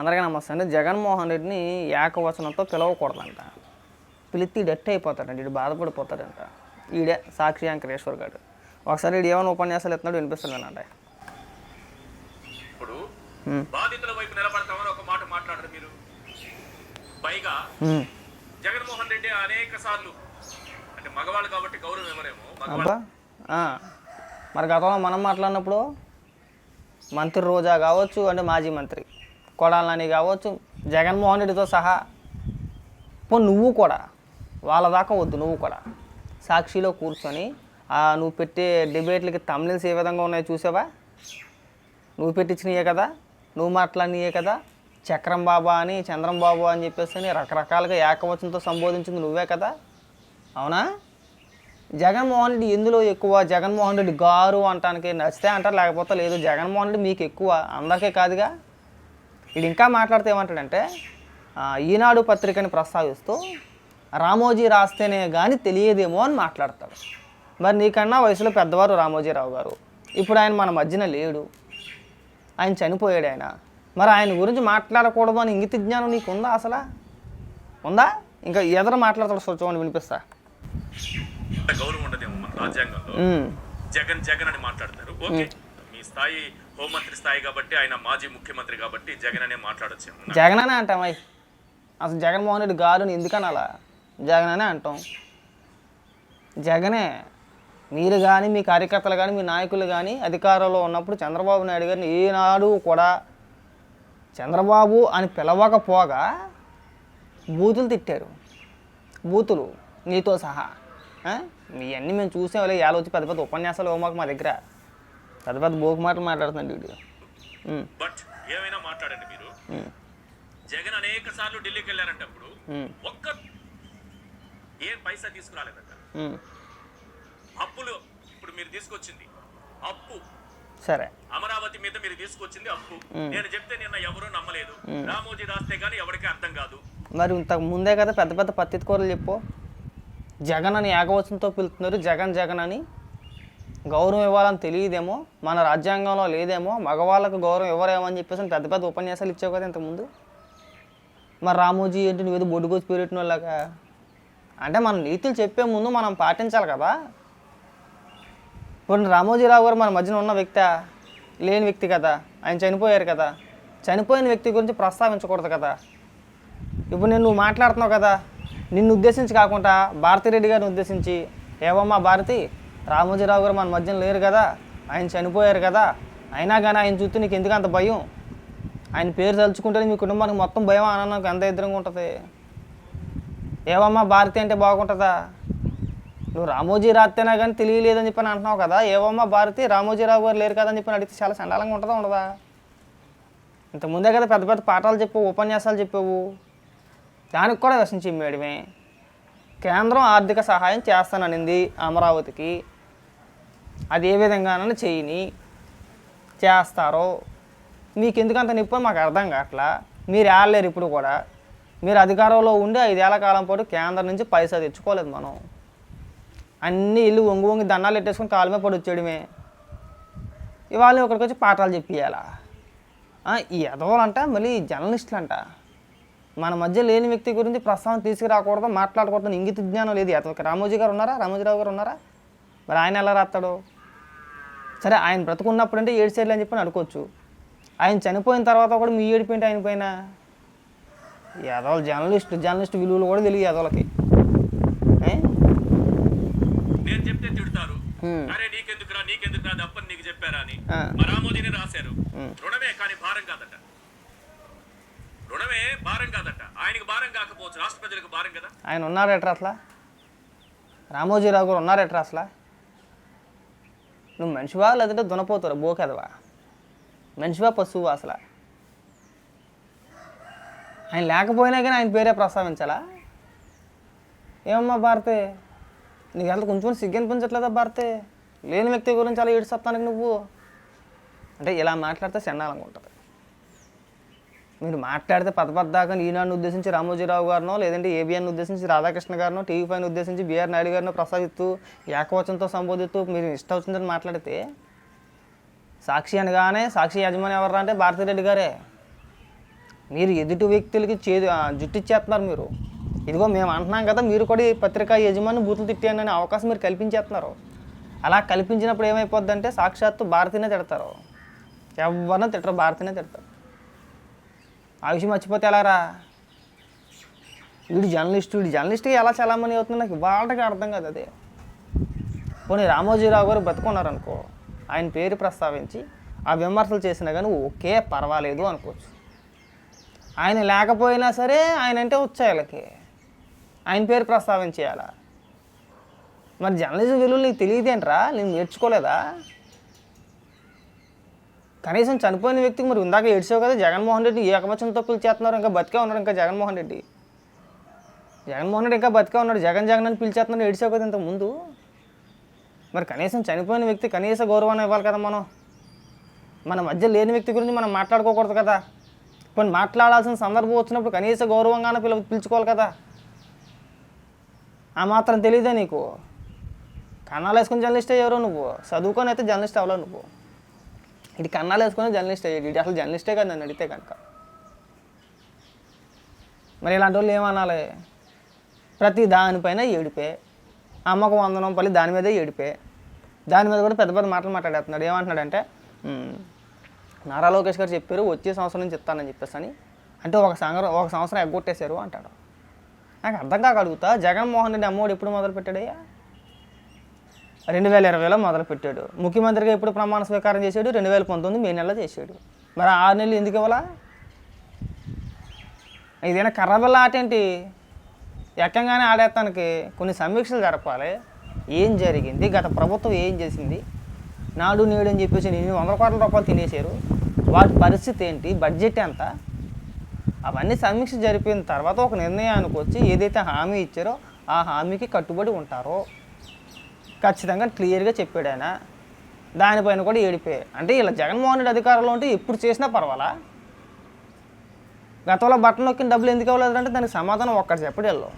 అందరికీ నమస్తే అండి. జగన్మోహన్ రెడ్డిని ఏకవచనంతో పిలవకూడదంట. పిలిచి డెట్ అయిపోతాడంట ఇడు బాధపడిపోతాడంట. ఈడే సాక్షి వెంకటేశ్వర్ గారు. ఒకసారి ఈడు ఏమైనా ఉపన్యాసాలు ఎత్తున్నాడు వినిపిస్తున్నానంట ఇప్పుడు బాధితుల వైపు నిలబడతామని ఒక మాట మాట్లాడరు మీరు. పైగా జగన్మోహన్ రెడ్డి అనేక సార్లు అంటే మగవాళ్ళు కాబట్టి గౌరవం ఆ. మరి గతంలో మనం మాట్లాడినప్పుడు మంత్రి రోజా కావచ్చు అంటే మాజీ మంత్రి. కొడాలని కావచ్చు జగన్మోహన్ రెడ్డితో సహా. పో నువ్వు కూడా. వాళ్ళ దాకా వద్దు నువ్వు కూడా. సాక్షిలో కూర్చొని ఆ నువ్వు పెట్టే డిబేట్లకి తమిళస్ ఏ విధంగా ఉన్నాయో చూసావా? నువ్వు పెట్టించినయే కదా నువ్వు మాట్లాడినయే కదా. చక్రం బాబా అని చంద్రం బాబు అని చెప్పేసి అని రకరకాలుగా ఏకవచనంతో సంబోధించింది నువ్వే కదా. అవునా? జగన్మోహన్ రెడ్డి ఎందులో ఎక్కువ? జగన్మోహన్ రెడ్డి గారు అంటానికి నచ్చితే అంటారు లేకపోతే లేదు. జగన్మోహన్ రెడ్డి మీకు ఎక్కువ అందరికీ కాదుగా. ఇది ఇంకా మాట్లాడితే ఏమంటాడంటే ఈనాడు పత్రికని ప్రస్తావిస్తూ రామోజీ రాస్తేనే కానీ తెలియదేమో అని మాట్లాడతాడు. మరి నీకన్నా వయసులో పెద్దవారు రామోజీరావు గారు. ఇప్పుడు ఆయన మన మధ్యన లేడు. ఆయన చనిపోయాడు ఆయన. మరి ఆయన గురించి మాట్లాడకూడదు అని ఇంగిత జ్ఞానం నీకు ఉందా అసలు? ఉందా? ఇంకా ఎదర మాట్లాడతాడు చూడండి వినిపిస్తా. గౌరవం ఉండదేమో మన రాజ్యాంగంలో. జగన్ జగన్ అని మాట్లాడతారు. ఓకే. మీ స్థాయి హోంమంత్రి స్థాయి కాబట్టి ఆయన మాజీ ముఖ్యమంత్రి కాబట్టి జగన్ అనే మాట్లాడచ్చు. జగన్ అనే అంటాం అయ్యి అసలు జగన్మోహన్ రెడ్డి గారు ఎందుకని అలా? జగన్ అనే అంటాం. జగనే మీరు కానీ మీ కార్యకర్తలు కానీ మీ నాయకులు కానీ అధికారంలో ఉన్నప్పుడు చంద్రబాబు నాయుడు గారిని ఏనాడు కూడా చంద్రబాబు అని పిలవకపోగా బూతులు తిట్టారు. బూతులు నీతో సహా. మీ అన్నీ మేము చూసాం ఏళ్ళ వచ్చి పెద్ద పెద్ద ఉపన్యాసాలు ఇవ్వమాకు మా దగ్గర. పెద్ద పెద్ద బోకు మాటలు మాట్లాడుతున్నాడు వీడు. బట్ ఏమైనా మాట్లాడండి మీరు? జగన్ అనేక సార్లు ఢిల్లీకి వెళ్ళారంటప్పుడు ఒక్క ఏం పైసా తీసుకురాలేదంట. అప్పులు ఇప్పుడు మీరు తీసుకొచ్చింది. అప్పు. సరే. అమరావతి మీద మీరు తీసుకొచ్చింది అప్పు. నేను చెప్తే నిన్న ఎవరూ నమ్మలేదు. రామోజీ రాస్తే గానీ ఎవరికీ అర్థం కాదు. మరి ఇంతకు ముందే కదా పెద్ద పెద్ద పత్తితి కూరలు చెప్పు. జగన్ అని ఏకవచనంతో పిలుస్తున్నారు జగన్ జగన్ అని. గౌరవం ఇవ్వాలని తెలియదేమో మన రాజ్యాంగంలో లేదేమో మగవాళ్ళకు గౌరవం ఇవ్వరేమో అని చెప్పేసి పెద్ద పెద్ద ఉపన్యాసాలు ఇచ్చావు కదా ఇంతకుముందు? మరి రామోజీ ఏంటి నువ్వేదో బొడ్డుగోసి పేరెట్టిన వాళ్ళగా అంటే మన నీతులు చెప్పే ముందు మనం పాటించాలి కదా? ఇప్పుడు రామోజీరావు గారు మన మధ్యన ఉన్న వ్యక్తి లేని వ్యక్తి కదా ఆయన చనిపోయారు కదా. చనిపోయిన వ్యక్తి గురించి ప్రస్తావించకూడదు కదా. ఇప్పుడు నేను నువ్వు మాట్లాడుతున్నావు కదా నిన్ను ఉద్దేశించి కాకుండా భారతిరెడ్డి గారిని ఉద్దేశించి ఏవమ్మా భారతి రామోజీరావు గారు మన మధ్యన లేరు కదా ఆయన చనిపోయారు కదా అయినా కానీ ఆయన చూస్తే నీకు ఎందుకు అంత భయం? ఆయన పేరు తలుచుకుంటే మీ కుటుంబానికి మొత్తం భయం ఆనందం ఎంత ఇద్దరంగా ఉంటుంది? ఏవమ్మా భారతి అంటే బాగుంటుందా? నువ్వు రామోజీ రాత్తేనా కానీ తెలియలేదని చెప్పని అంటున్నావు కదా ఏవమ్మా భారతి రామోజీరావు గారు లేరు కదా అని చెప్పి అడిగితే చాలా చండాలంగా ఉంటుందా ఉండదా? ఇంతకుముందే కదా పెద్ద పెద్ద పాఠాలు చెప్పావు ఉపన్యాసాలు చెప్పావు. దానికి కూడా విషం మేడమే. కేంద్రం ఆర్థిక సహాయం చేస్తాననింది అమరావతికి. అది ఏ విధంగానైనా చేయని చేస్తారో. మీకెందుకంత నిప్పు మాకు అర్థం కావట్లా మీరు ఏళ్ళలేరు ఇప్పుడు కూడా. మీరు అధికారంలో ఉండి ఐదేళ్ళ కాలం పాటు కేంద్రం నుంచి పైసా తెచ్చుకోలేదు మనం. అన్ని ఇల్లు వంగి వంగి దండాలు పెట్టేసుకుని కాలమే పడి వచ్చేయడమే ఇవాళ ఒకరికి వచ్చి పాఠాలు చెప్పియాలా ఈ ఎదవాలంట మళ్ళీ జర్నలిస్టులు అంట మన మధ్య లేని వ్యక్తి గురించి ప్రస్తావన తీసుకురాకూడదు మాట్లాడకూడదు ఇంగిత జ్ఞానం లేదు. అతనికి రామోజీ గారు ఉన్నారా? రామోజీరావు గారు ఉన్నారా? మరి ఆయన ఎలా రాస్తాడు? సరే ఆయన బ్రతుకున్నప్పుడు అంటే ఏడు సైడ్లు అని చెప్పి అనుకోవచ్చు. ఆయన చనిపోయిన తర్వాత కూడా మీ ఏడిపోయింటే ఆయన పైన? ఎదవలు జర్నలిస్ట్ జర్నలిస్ట్ విలువలు కూడా తెలియదు ఏ? నేను చెప్తే తిడతారు. అరే నీకెందుకురా నీకెందుకురా తప్పని నీకు చెప్పారా అని. రామోజీని రాశారు. రుణమే కానీ భారం కాదట. రుణమే భారం కాదట. ఆయనకు భారం కాకపోవచ్చు. రాష్ట్ర ప్రజలకు భారం కదా? ఆయన ఉన్నారట్రా అసలు? రామోజీరావు గారు ఉన్నారట్రా అసలా? నువ్వు మనిషివా లేదంటే దునపోతారు? బోకెదవా? మనిషివా పశువు అసలా? ఆయన లేకపోయినా కానీ ఆయన పేరే ప్రస్తావించాలా? ఏమమ్మా భారతే? నీకు ఎంత కొంచెం సిగ్గు అనిపించట్లేదా భారతే? లేని వ్యక్తి గురించి అలా ఏడుస్తానికి నువ్వు? అంటే ఇలా మాట్లాడితే చండాలంగా ఉంటుంది. మీరు మాట్లాడితే పదపద్దాకా పద్దాకా ఉద్దేశించి రామోజీరావు గారినో లేదంటే ఏబిఎన్ ఉద్దేశించి రాధాకృష్ణ గారినో టీవీ పైన ఉద్దేశించి బీఆర్ నాయుడు గారినో ప్రసాదిస్తూ ఏకవచనంతో సంబోధిస్తూ మీరు ఇష్టం వచ్చిందని మాట్లాడితే సాక్షి అనగానే సాక్షి యజమాని ఎవరు అంటే భారతిరెడ్డి గారే. మీరు ఎదుటి వ్యక్తులకి చేదు జుట్టిచ్చేస్తున్నారు జుట్టు ఇచ్చేస్తున్నారు మీరు. ఇదిగో మేము అంటున్నాం కదా మీరు కూడా ఈ పత్రికా యజమాని బూతులు తిట్టానని అవకాశం మీరు కల్పించేస్తున్నారు. అలా కల్పించినప్పుడు ఏమైపోద్ది అంటే సాక్షాత్తు భారతీనే తిడతారు. ఎవరినో తిట్టరు భారతీనే తిడతారు. ఆ విషయం మర్చిపోతే ఎలారా? వీడు జర్నలిస్ట్ వీడు జర్నలిస్ట్కి ఎలా చలామణి అవుతుందో నాకు వాళ్ళకి అర్థం కాదు అదే. పోనీ రామోజీరావు గారు బతుకున్నారనుకో ఆయన పేరు ప్రస్తావించి ఆ విమర్శలు చేసినా కానీ ఓకే పర్వాలేదు అనుకోవచ్చు. ఆయన లేకపోయినా సరే ఆయన అంటే వచ్చాయలకి ఆయన పేరు ప్రస్తావించేయాలా? మరి జర్నలిజం విలువలు నీకు తెలియదేంట్రా? నేను నేర్చుకోలేదా? కనీసం చనిపోయిన వ్యక్తికి మరి ఇందాక ఏడ్చావు కదా జగన్మోహన్ రెడ్డి ఏకవచనంతో పిలిచేస్తున్నారు ఇంకా బతికే ఉన్నాడు ఇంకా జగన్మోహన్ రెడ్డి. జగన్మోహన్ రెడ్డి ఇంకా బతికే ఉన్నాడు. జగన్ జగన్ అని పిలిచేస్తున్నాడు ఏడ్చావు కదా ఇంతకు ముందు మరి కనీసం చనిపోయిన వ్యక్తి కనీస గౌరవాన్ని ఇవ్వాలి కదా మనం. మన మధ్య లేని వ్యక్తి గురించి మనం మాట్లాడుకోకూడదు కదా. కొన్ని మాట్లాడాల్సిన సందర్భం వచ్చినప్పుడు కనీస గౌరవంగానే పిలు పిలుచుకోవాలి కదా. ఆ మాత్రం తెలియదే నీకు? కన్నాలు వేసుకుని జర్నలిస్ట్ అయ్యారు నువ్వు? చదువుకొని అయితే జర్నలిస్ట్ అవ్వలేవు నువ్వు. ఇది కన్నాలు వేసుకొని జర్నలిస్ట్ అయ్యాడు ఇది అసలు జర్నలిస్టే కదా నన్ను అడిగితే కనుక. మరి ఇలాంటి వాళ్ళు ఏమనాలి? ప్రతి దానిపైన ఏడిపే. అమ్మకు వందనం పల్లి దాని మీదే ఏడిపే. దాని మీద కూడా పెద్ద పెద్ద మాటలు మాట్లాడేస్తున్నాడు. ఏమంటున్నాడంటే నారా లోకేష్ గారు చెప్పారు వచ్చే సంవత్సరం నుంచి చెప్తానని చెప్పేసి అని. అంటే ఒక సంవత్సరం ఒక సంవత్సరం ఎగ్గొట్టేశారు అంటాడు. నాకు అర్థం కాక అడుగుతా జగన్మోహన్ రెడ్డి అమ్మఒడు ఎప్పుడు మొదలు పెట్టాడయ్యా రెండు వేల ఇరవైలో మొదలు పెట్టాడు ముఖ్యమంత్రిగా ఎప్పుడు ప్రమాణ స్వీకారం చేశాడు? రెండు వేల పంతొమ్మిది మే నెలలో చేశాడు. మరి ఆరు నెలలు ఎందుకు ఇవ్వాలా? ఇదైనా కర్రబల్ల ఆట ఏంటి? ఎక్కంగానే ఆడేస్తానికి కొన్ని సమీక్షలు జరపాలి. ఏం జరిగింది? గత ప్రభుత్వం ఏం చేసింది? నాడు నేడు అని చెప్పేసి ఎనిమిది వందల కోట్ల రూపాయలు తినేశారు. వాటి పరిస్థితి ఏంటి? బడ్జెట్ ఎంత? అవన్నీ సమీక్ష జరిపిన తర్వాత ఒక నిర్ణయానికి వచ్చి ఏదైతే హామీ ఇచ్చారో ఆ హామీకి కట్టుబడి ఉంటారో. ఖచ్చితంగా క్లియర్గా చెప్పాడు ఆయన. దానిపైన కూడా ఏడిపోయాయి అంటే ఇలా జగన్మోహన్ రెడ్డి అధికారంలో ఉంటే ఎప్పుడు చేసినా పర్వాలా? గతంలో బట్టలు నొక్కిన డబ్బులు ఎందుకు అవ్వలేదంటే దానికి సమాధానం ఒక్కటి చెప్పడు వీళ్ళు.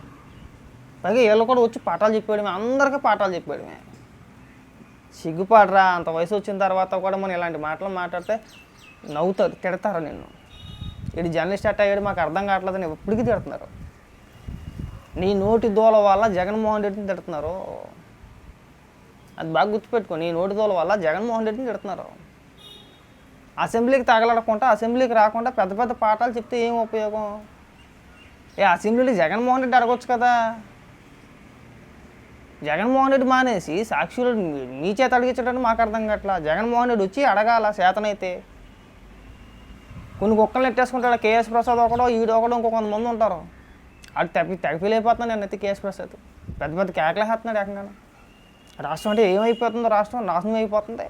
పైగా వీళ్ళు కూడా వచ్చి పాఠాలు చెప్పేయడమే అందరికీ పాఠాలు చెప్పేయడమే సిగ్గుపడరా అంత వయసు వచ్చిన తర్వాత కూడా మనం ఇలాంటి మాటలు మాట్లాడితే నవ్వుతారు తిడతారు నిన్ను. ఇది జర్నలిస్ట్ అట్ట అయ్యాడు మాకు అర్థం కావట్లేదని ఎప్పటికీ తిడుతున్నారు. నీ నోటి దూల వల్ల జగన్మోహన్ రెడ్డిని తిడుతున్నారు. అది బాగా గుర్తుపెట్టుకొని నోటి తోల వల్ల జగన్మోహన్ రెడ్డిని తిడుతున్నారు. అసెంబ్లీకి తగలడకుండా అసెంబ్లీకి రాకుండా పెద్ద పెద్ద పాఠాలు చెప్తే ఏం ఉపయోగం? ఏ అసెంబ్లీలో జగన్మోహన్ రెడ్డి అడగొచ్చు కదా. జగన్మోహన్ రెడ్డి మానేసి సాక్షులు మీ- చేత అడిగించడానికి మాకు అర్థం కావట్లా? జగన్మోహన్ రెడ్డి వచ్చి అడగాల చేతనైతే. కొన్ని కుక్కలు నెట్టేసుకుంటాడు కేఎస్ ప్రసాద్ ఒకడో ఈడో ఒకడో ఇంకో కొంతమంది ఉంటారు. అటు తెప్పి తెగపిలైపోతున్నాడు అయిపోతున్నాడు నేనైతే కేఎస్ ప్రసాద్. పెద్ద పెద్ద కేకలేస్తున్నాడు ఏకంగా రాష్ట్రం అంటే ఏమైపోతుందో రాష్ట్రం నాశనం అయిపోతుంది.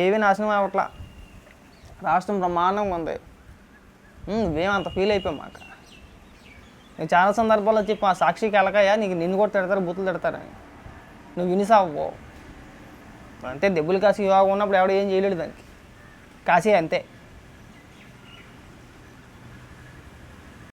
ఏవి నాశనం అవ్వట్లా. రాష్ట్రం బ్రహ్మాండంగా ఉంది. మేమంత ఫీల్ అయిపోయాం మాకు? నేను చాలా సందర్భాల్లో చెప్పి ఆ సాక్షికి ఎలకాయ నీకు నిన్ను కూడా తిడతారు బూతులు తిడతారని నువ్వు వినిసావు అంతే దెబ్బలు కాసి యోగా ఉన్నప్పుడు ఎవడో ఏం చేయలేడు దానికి. కాసి అంతే.